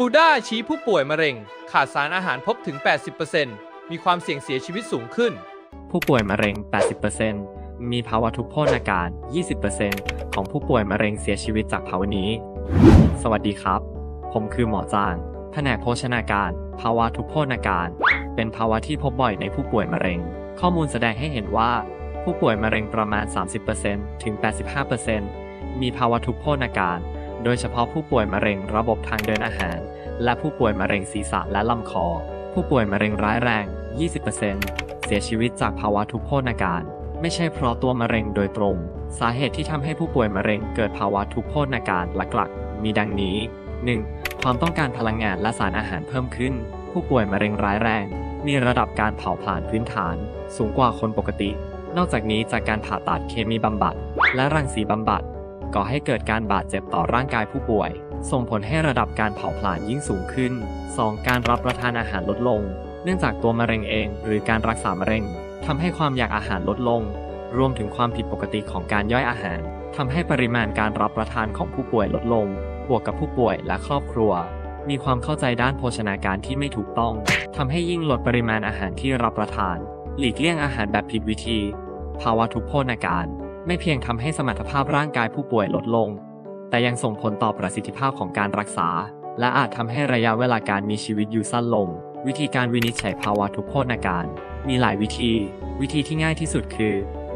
ฟูด้าชี้ผู้ป่วยมะเร็ง ขาดสารอาหารพบถึง 80%มีความเสี่ยงเสียชีวิตสูงขึ้น ผู้ป่วยมะเร็ง 80%มีภาวะทุพพลอาการ 20%ของผู้ป่วยมะเร็งเสียชีวิตจากภาวะนี้ สวัสดีครับ ผมคือหมอจาง แผนกโภชนาการ ภาวะทุพพลอาการ เป็นภาวะที่พบบ่อยในผู้ป่วยมะเร็ง ข้อมูลแสดงให้เห็นว่า ผู้ป่วยมะเร็งประมาณ 30%ถึง 85%มีภาวะทุพพลอาการ โดยเฉพาะผู้ป่วยมะเร็งระบบทางเดินอาหาร และผู้ป่วยมะเร็งศีรษะและลำคอ ผู้ป่วยมะเร็งร้ายแรง 20%เสียชีวิตจากภาวะทุพพลอาการ ไม่ใช่เพราะตัวมะเร็งโดยตรง สาเหตุที่ทำให้ผู้ป่วยมะเร็งเกิดภาวะทุพพลอาการหลักๆ มีดังนี้ 1. ความต้องการพลังงานและสารอาหารเพิ่มขึ้น ผู้ป่วยมะเร็งร้ายแรง มีระดับการเผาผลาญพื้นฐาน สูงกว่าคนปกติ นอกจากนี้จากการผ่าตัดเคมีบำบัด และรังสีบำบัด ก่อให้เกิดการบาดเจ็บต่อร่างกายผู้ป่วย ส่งผลให้ระดับการเผาผลาญยิ่งสูงขึ้น 2. การรับประทานอาหารลดลง เนื่องจากตัวมะเร็งเอง หรือการรักษามะเร็งทำให้ความอยากอาหารลดลง รวมถึงความผิดปกติของการย่อยอาหารทำให้ปริมาณการรับประทานของผู้ป่วยลดลง บวกกับผู้ป่วยและครอบครัว มีความเข้าใจด้านโภชนาการที่ไม่ถูกต้องทำให้ยิ่งลดปริมาณอาหารที่รับประทาน หลีกเลี่ยงอาหารแบบผิดวิธี ภาวะทุพพลอาการ ไม่เพียงทำให้สมรรถภาพร่างกายผู้ป่วยลดลง แต่ยังส่งผลต่อประสิทธิภาพของการรักษา และอาจทำให้ระยะเวลาการมีชีวิตอยู่สั้นลง วิธีการวินิจฉัยภาวะทุพพลอาการ มีหลายวิธี วิธีที่ง่ายที่สุดคือ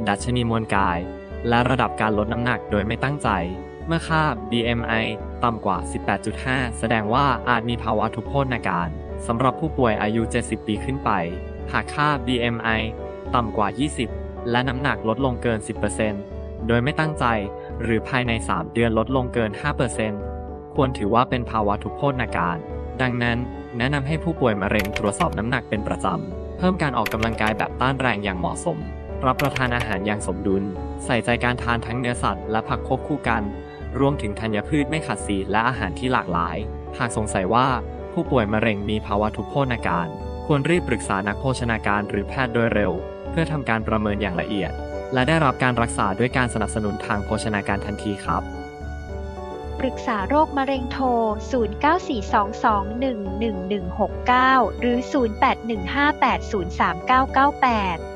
ดัชนีมวลกาย และระดับการลดน้ำหนักโดยไม่ตั้งใจ เมื่อค่า BMI ต่ำกว่า 18.5 แสดงว่าอาจมีภาวะทุพพลอาการสำหรับผู้ป่วยอายุ 70 ปีขึ้นไป หากค่า BMI ต่ำกว่า 20 และน้ำหนักลดลงเกิน 10%โดยไม่ตั้งใจ หรือภายใน 3 เดือนลดลงเกิน 5%ควรถือว่าเป็นภาวะทุพพลอาการ ดังนั้น แนะนำให้ผู้ป่วยมะเร็งตรวจสอบน้ำหนักเป็นประจำ เพิ่มการออกกำลังกายแบบต้านแรงอย่างเหมาะสม รับประทานอาหารอย่างสมดุล ใส่ใจการทานทั้งเนื้อสัตว์และผักควบคู่กัน รวมถึงธัญพืชไม่ขัดสีและอาหารที่หลากหลาย หากสงสัยว่าผู้ป่วยมะเร็งมีภาวะทุพพลอาการ ควรรีบปรึกษานักโภชนาการหรือแพทย์โดยเร็ว เพื่อทำการประเมินอย่างละเอียด และได้รับการรักษาด้วยการสนับสนุนทางโภชนาการทันทีครับ ปรึกษาโรคมะเร็งโทร 0942211169 หรือ 0815803998